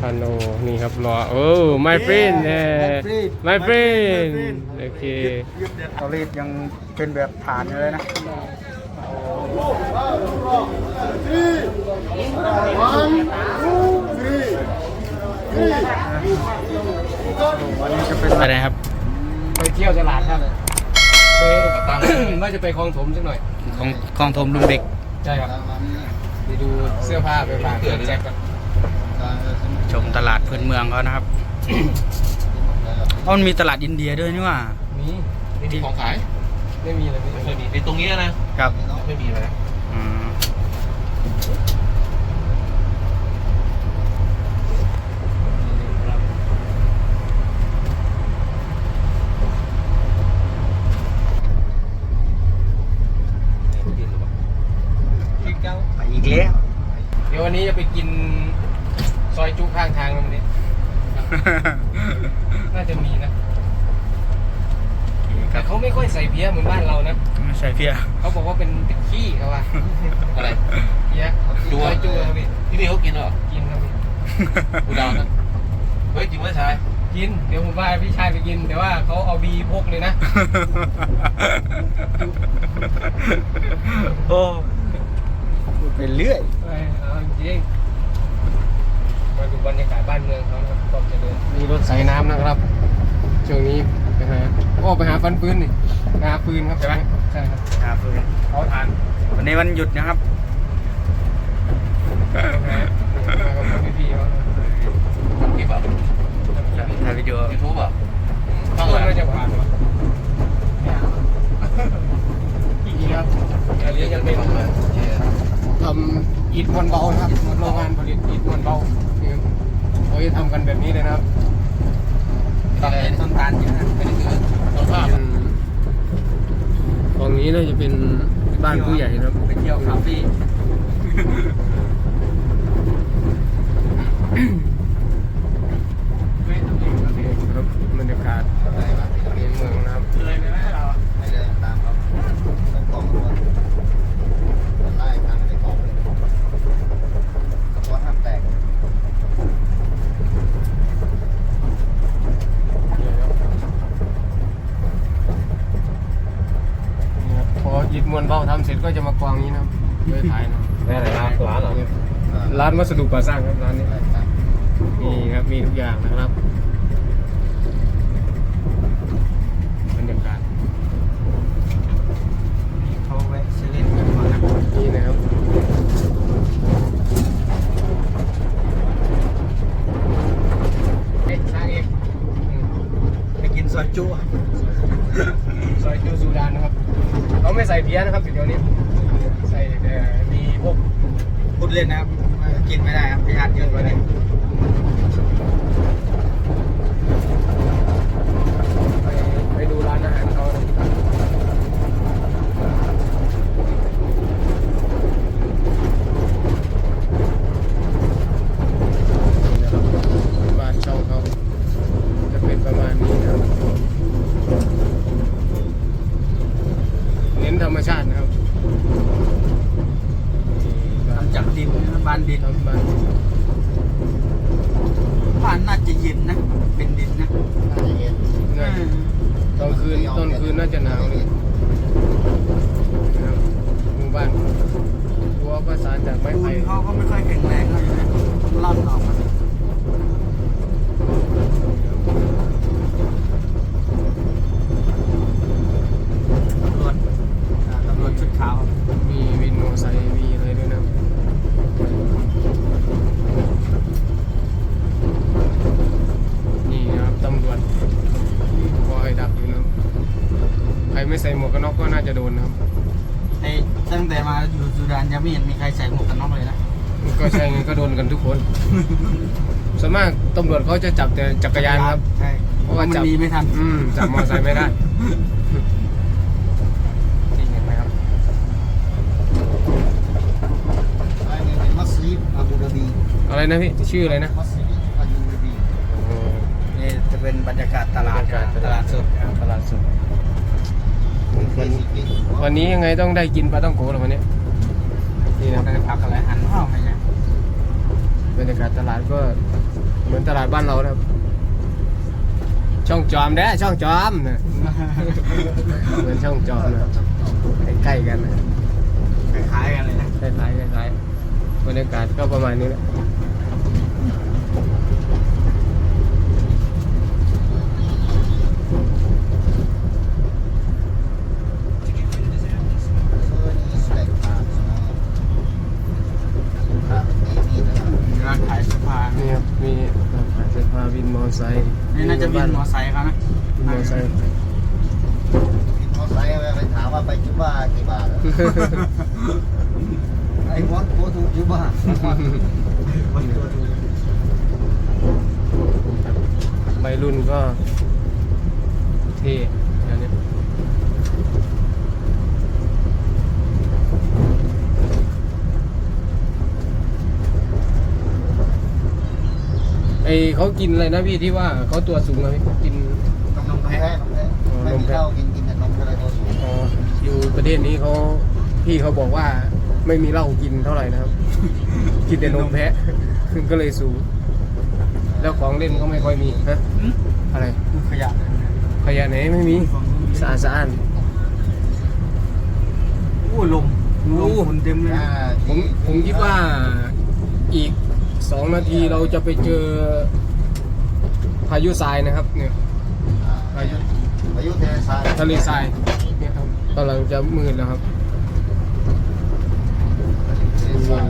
คาโนนี่ครับรอโอ้ my friend เอ่อ my friend โอเคเตารีดยังเป็นแบบฐานอยู่เลยนะวันนี้จะเป็นอะไรครับ ไปเที่ยวตลาดครับไปว่าจะไปคลองถมสักหน่อยของคลองถมลุงเด็ก ใช่ครับ ไปดูเสื้อผ้าไปฝากแจ็คกัน ชมตลาดพื้นเมืองเขานะครับอ๋อมันมีตลาดอินเดียด้วยนี่หว่า มีไม่มีของขาย ไม่มีเลยไม่เคยมีในตรงนี้นะครับไม่มีเลยนะอืมไปอีกแล้วเดี๋ยววันนี้จะไปกิน ซอยจุข้างทางตรงนี้ น่าจะมีนะแต่เขาไม่ค่อยใส่เพี้ยเหมือนบ้านเรานะไม่ใช่เพียเขาบอกว่าเป็นเป็นขี้เขาว่าอะไรเพี้ยจั่วซอยจุครับพี่ที่นี่เขากินเหรอกินครับพี่กูเดานะเฮ้ยจริงไหมชายกิน เดี๋ยวผมว่าพี่ชายไปกิน แต่ว่าเขาเอาบีพกเลยนะ โอ้พูดไปเรื่อยเอาจริง มาดูบรรยากาศบ้านเมืองเขานะครับความเจริญมีรถใส่น้ำนะครับ ช่วงนี้ไปหาโอ้ไปหาฟันปืนนี่ไปหาปืนครับใช่ไหมใช่ครับครับเพื่อนเขาทานวันนี้วันหยุดนะครับไปหามากับพี่ๆเขาทำคลิปแบบถ่ายวิดีโอยูทูบแบบช่องอะไรจะผ่านวะอีกครับอันนี้ยังเป็นทำอิฐมวลเบานะครับโรงงานผลิตอิฐมวลเบานี่ครับ เขาจะทำกันแบบนี้เลยนะครับตอนต้นตาลอยู่นะไม่ได้ซื้อต้นภาพเป็นฝั่งนี้น่าจะเป็นบ้านผู้ใหญ่นะครับไปเที่ยวคาเฟ่ ครับบรรยากาศในเมืองนะครับ เลยไหมเรา ไม่เดินตามครับต้องกล่องรถไล่ทางไปกล่องเลยกระเพาะห้ามแตก นี่ครับพอหยิบมวลเบาทำเสร็จก็จะมากวางนี้นะครับไว้ถ่ายนะครับ ได้อะไรครับร้านเหรอ ร้าน วัสดุก่อสร้างครับร้านนี้ไล่ตามนี่ครับมีทุกอย่างนะครับบรรยากาศเขาแวะซื้อเล่นกันก่อนนะนี่นะครับเอ๊ะสร้างเองอืมไปกินซอยจุซอยจูซูดานนะครับเขาไม่ใส่เพี้ยนะครับเดี๋ยวนี้ ใส่แต่มีพวกพูดเล่นนะครับ กินไม่ได้ครับพยาธิเยอะกว่านี้ ไปไปดูร้านอาหารเขานะครับนี่นะครับบ้านช่องเขาจะเป็นประมาณนี้นะครับเน้นธรรมชาตินะครับนี่บ้าน ทำจากดินนะบ้านดิน ทำบ้าน บ้านน่าจะเย็นนะ เป็นดินนะ น่าจะเย็น น่า ตอนคืนตอนคืนน่าจะหนาวเลยนะครับหมู่บ้านรั้วประสานจากไม้ปูไผ่นเขาก็ไม่ค่อยแข็งแรงเลยนะร่อนออกมาตำรวจอ่าตำรวจชุดขาวมีวินมอเตอร์ไซค์มีอะไรด้วยนะครับนี่นะครับตำรวจคอยดักอยู่นะครับใค รไม่ใส่หมวกกันน็อกก็น่าจะโดนนะครับ ไอ้ตั้งแต่มาอยู่สุดานยังไม่เห็นมีใครใส่หมวกกันน็อกเลยนะก็ใช่ไงก็โดนกันทุกคนส่วนมากตำรวจเขาจะจับแต่จักรยานครับใช่เพราะว่ามันมีไม่ทันอืมจับมอเตอร์ไซค์ไม่ได้นี่เห็นไหมครับไอ้นี่เป็นมัสยิดอาบูดาบีอะไรนะพี่ชื่ออะไรนะมัสยิดอาบูดาบีนี่จะเป็นบรรยากาศตลาดบรรยากาศตลาดสดตลาดสด วันวันนี้ยังไงต้องได้กินปลาต้องโกะหรอวันนี้นี่นี่นะนะได้ผักอะไรหันห้องอะไรเงี้ยบรรยากาศตลาดก็มือนตลาดบ้านเรานะครับช่องจอมเด้อช่องจอมนะเหมือนช่องจอมนะครับใกล้ๆกันนะคล้ายๆกันเลยนะคล้ายๆคล้ายๆบรรยากาศก็ประมาณนี้แหละ ร้านขายเสื้อผ้า นี่ครับมีร้านขายเสื้อผ้าวิน มอไซค์นี่น่าจะวินมอไซค์เขานะวินมอไซค์มอไซค์ไปถามว่าไปจุบ้ากี่บาทอะไอ้วอนโคถูกจุบ้าวัยรุ่นก็เท่อันนี้ ไอเขากินอะไรนะพี่ที่ว่าเขาตัวสูงอะพี่กิน นมแพ้นมแพ้ไม่มีข้าวกินกินแต่นมอะไรตัวสูงอ๋ออยู่ประเทศนี้เขาพี่เขาบอกว่าไม่มีเหล้ากินเท่าไหร่นะครับ กินแต่นมแพะ ก็เลยสูง แล้วของเล่นก็ไม่ค่อยมีฮะอะไรขยะขยะไหนไม่มีสะอาดสะอาด โอ้ลมลมคนเต็มเลยอ่าผมผมคิดว่าอีก สองนาทีเราจะไปเจอพายุทรายนะครับเนี่ยพายุอายุเทศาทะเลทรายเนี่ยครับกำลังจะมืดแล้วครับ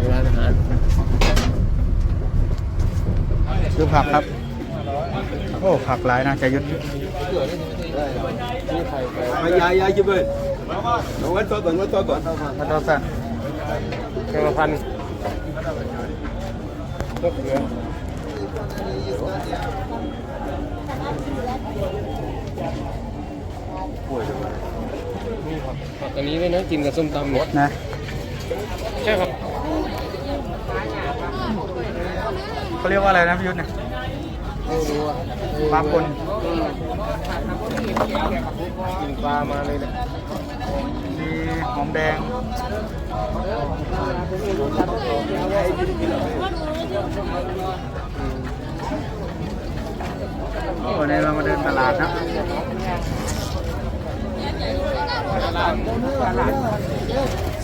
มีร้านอาหารคือผักครับ โอ้ผักหลายนะจะยุดยายยายจะเบิดเอาไว้ตัวก่อนไว้ตัวก่อนพัดสันแกงละพัน มะเขือนี่ครับผักอันนี้ด้วยนะกินกับส้มตำเนี่ยนะ ใช่ครับเขาเรียกว่าอะไรนะพี่ยุทธเนี่ยไม่รู้อะปลาปนอืมกินปลามาเลยนะมี หอมแดงวันนี้เรามาเดินตลาดนะ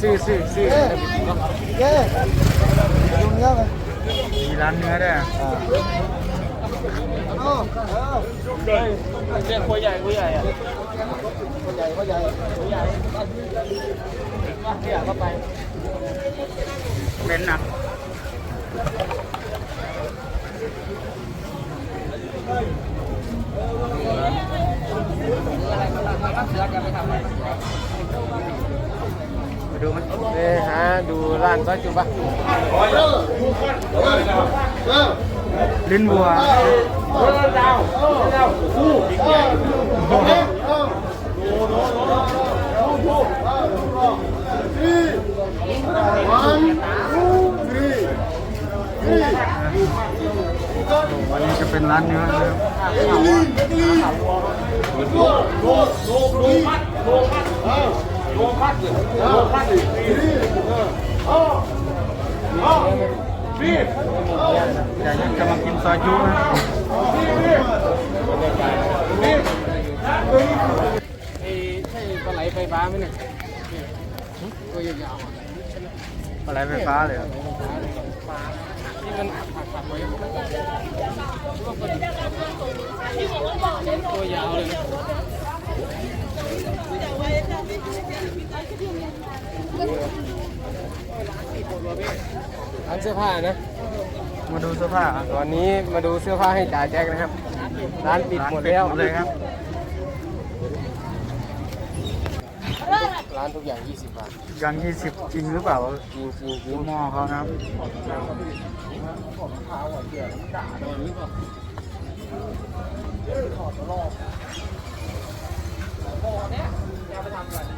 ซื้อซื้อซื้อเย้ดูเนื้อไปมีร้านเนื้อด้วยโอ้ เออเรียกคุยใหญ่คุยใหญ่อะพ่อใหญ่พ่อใหญ่ไม่อยากเข้าไปเป็นนะมาดูไหมเอ้หาดูร้านซอยจุบะ ลิ้นวัววันนี้จะเป็นร้านเนื้อนะครับอย่ายังกำลังกินซอยจุนะไอ้ใช่ปลาไหลไฟฟ้าไหมเลย ตัวยาวๆอะอะไรไฟฟ้าเลยเหรอที่มันผั ร้านเสื้อผ้านะ มาดูเสื้อผ้าตอนนี้มาดูเสื้อผ้าให้จ่าแจ็คนะครับ ร้านปิดหมดแล้วเลยครับ ร้านทุกอย่าง 20 บาทยังยี่สิบจริงหรือเปล่าจริงจริงจริดูงหม้อเขานะครับ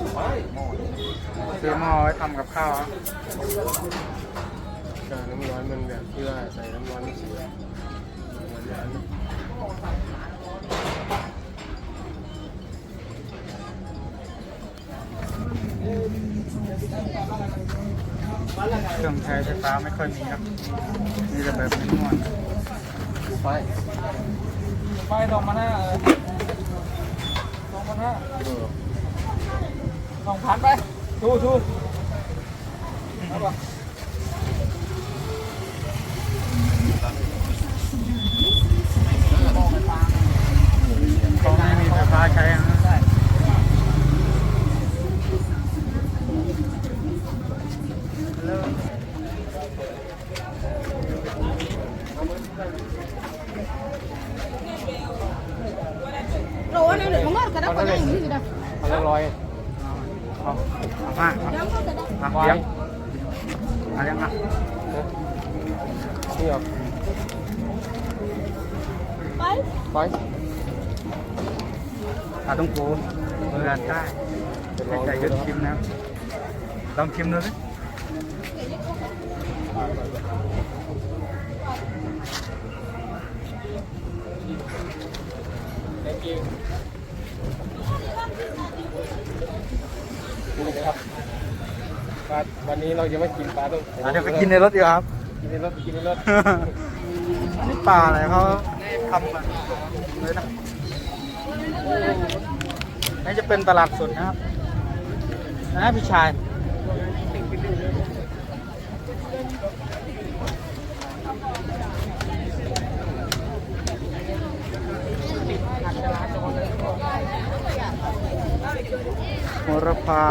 ซื้อหม้อไว้ทำกับข้าวครับการน้ำร้อนมันแบบที่ว่าใส่น้ำร้อนไม่เสียเหมือนร้านนะเครื่องใช้ไฟฟ้าไม่ค่อยมีครับมีแต่แบบไม่นวลไฟไฟสองพันห้าสองพันห้า สองพันไปทูทูเขาไม่มีไฟฟ้าใช้นะ Đồ này để có ngọt cái đó có này như thế nào? เอาละร้อย เอาเอามาเอา Đang có cái đó. มาเลี้ยงมาเลี้ยงอะ นี่เหรอ Bye. ไฟ อาต้องปู เมืองใต้ให้ใจยึดชิมนะลองชิมดูสินี่นะครับปลาวันนี้เราจะไม่กินปลาต้องเดี๋ยวไปกินในรถดีกว่าครับ กินในรถกินในรถ นี่ปลาอะไรเขาทำแบบเลยนะ นี่จะเป็นตลาดสดนะครับนะพี่ชายโหระพา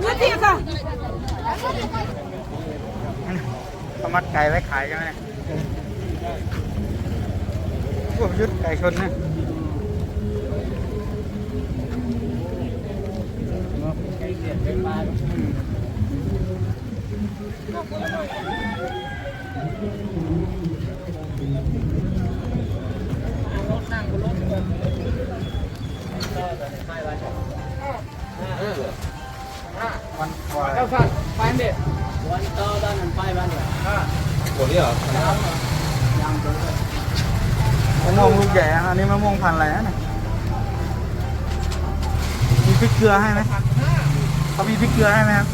Ngất thiệt à? เขามัดไก่ไว้ขายใช่ไหมเนี่ยพวกยุดไก่ชนเนี่ยวัน นี่เหรอมะม่วงลูกใหญ่นะอันนี้มะม่วงพันธุ์อะไรนะเนี่ยมีพริกเกลือให้ไหมเขามีพริกเกลือให้ไหมครับ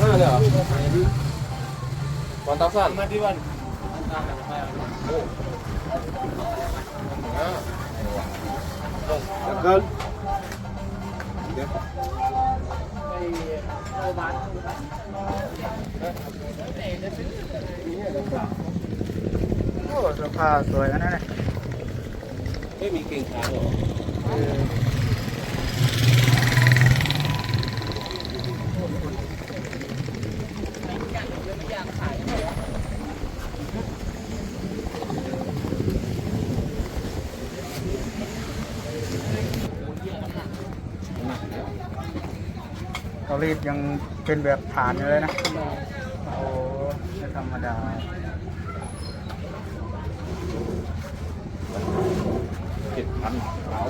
ห้าเลยเหรอวันเต้าสัตว์มาที่วันแล้วก็โอ้เสื้อผ้าสวยนะเนี่ยไม่มีเก่งขาหรอเขารีดยังเป็นแบบฐานอยู่เลยนะโอ้ไม่ธรรม ดาเจ็ดพันเอา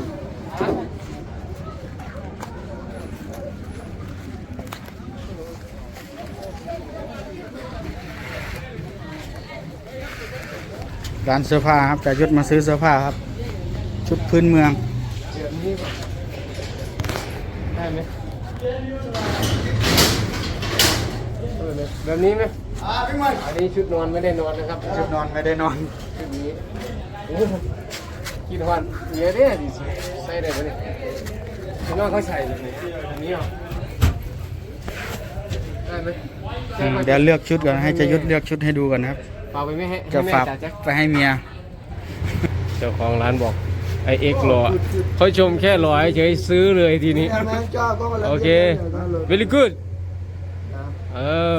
ร้านเสื้อผ้าครับแต่ยุดมาซื้อเสื้อผ้าครับ ชุดพื้นเมืองเดี๋ยวนี้ได้ไหมเออเนี่ยแบบนี้ไหม อันนี้ชุดนอนไม่ได้นอนนะครับชุดนอนไม่ได้นอนชุดนี้โอ้โหคิดว่าเยอะเนี่ยดิใส่ได้ไหมเนี่ยชุดนอนเขาใส่แบบไหนอันนี้เหรอได้ไหมอืมเดี๋ยวเลือกชุดก่อนให้จะยุดเลือกชุดให้ดูก่อนนะครับฝากไปไม่ให้จะให้แม่ฝากจ่ายแจ็คไปให้เมีย เจ้าของร้านบอกไอเอ็กรอเขาชมแค่รอเฉยๆซื้อเลยทีนี้ โอเค very good เออ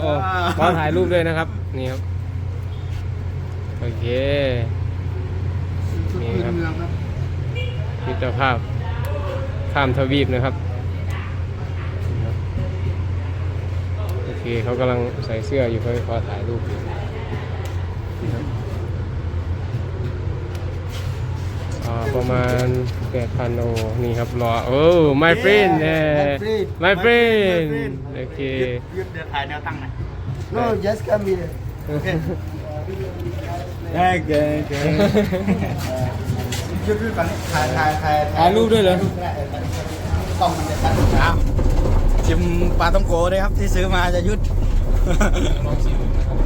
โอ้โอ้โอ้โอ้ขอถ่ายรูปด้วยนะครับ นี่ครับ โอเค นี่ครับมิตรภาพ ข้ามทวีปนะครับ โอเคเขากำลังใส่เสื้ออยู่เขาขอถ่ายรูปอยู่นี่ครับอ่า ประมาณแปดพันโอนี่ครับรอโอ้ my friend เอ่อ my friend โอเค ยืดเดินถ่ายแนวตั้งหน่อย No, just come here. ได้เกินเกินยืดยืดก่อนถ่ายถ่ายถ่ายถ่ายรูปด้วยเหรอกล้องมันจะตัดอ้าวชิมปลาต้องโกเลยครับที่ซื้อมาจะยุดลองชิมนะครับ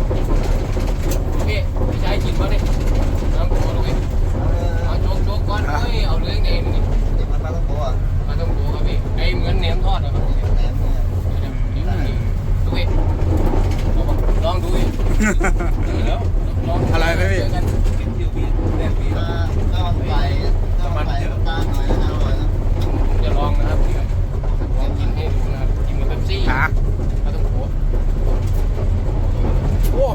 พี่พี่ชายกินมาดิน้ำหัวลูกพี่เอาโจ๊กโจ๊กก้ อนเฮ้ยเอาเรื่องเองนี่ติดมันปลาต้องโกะมาต้องดูครับพี่ไอ้เหมือนแหนมทอดนะครับแหนมเนี่ยดูพี่ลองดูพี่แล้วลองอะไรไหมพี่เจอกันถ้าถ้ามันไปถ้ามันไปตาหน่อยนะอร่อยนะผมจะลองนะครับลองกินให้ดูนะครับกินกับเป๊ปซี่มาต้องโผโอ้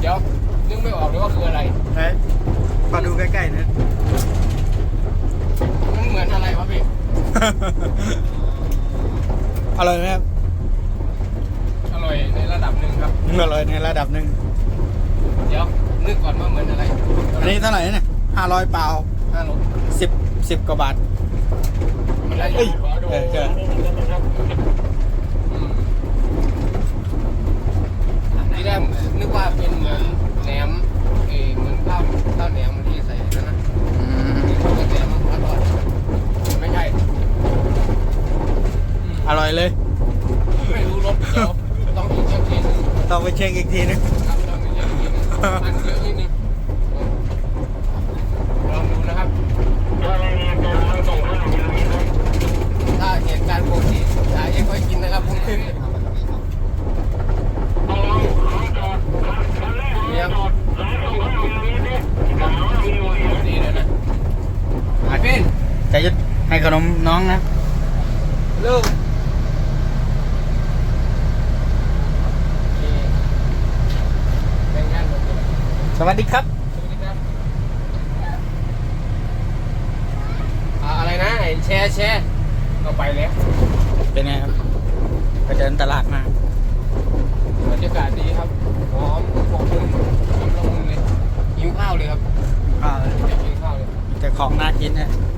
เดี๋ยวนึกไม่ออกเลยว่าคืออะไรเฮ้ยมาดูใกล้ๆนะ มันเหมือนอะไรวะพี่ อร่อยไหมครับ อร่อยในระดับหนึ่งครับ อร่อยในระดับหนึ่ง เดี๋ยวนึกก่อนว่าเหมือนอะไรอันนี้เท่าไหร่เนี่ยห้าร้อยเปล่าห้าโลสิบสิบกว่าบาท มันได้เอ้ยเออเจออืมที่แรกนึกว่าเป็นเหมือนแหนมเอยเหมือนข้าวข้าวแหนมที่ใส่นั่นนะ อืม ข้าวแหนมมันอร่อยไม่ใช่ อืมอร่อยเลย ไม่รู้รสเดี๋ยวต้องกินเช็คทีนึงต้องไปเช็คอีกทีนึงครับต้องกินเช็คทีนึงอันเยอะนิดนึงลองดูนะครับถ้าเหตุการณ์ปกติจ่ายเองค่อยกินนะครับผมเนี่ยดีเลยนะไอ้เป็นจะยุดให้ขนมน้องนะเริ่มแบ่งงานหมดเลย สวัสดีครับสวัสดีครับอ่าอะไรนะไอ้แชร์แชร์ก็ไปแล้วเป็นไงครับไปเดินตลาดมาบรรยากาศดีครับหอมอบอุ่นน้ำลงเลยหิวข้าวเลยครับ อ่าอยากกินข้าวเลย แต่ของน่ากินนะขอให้กินเยอะแยะครับ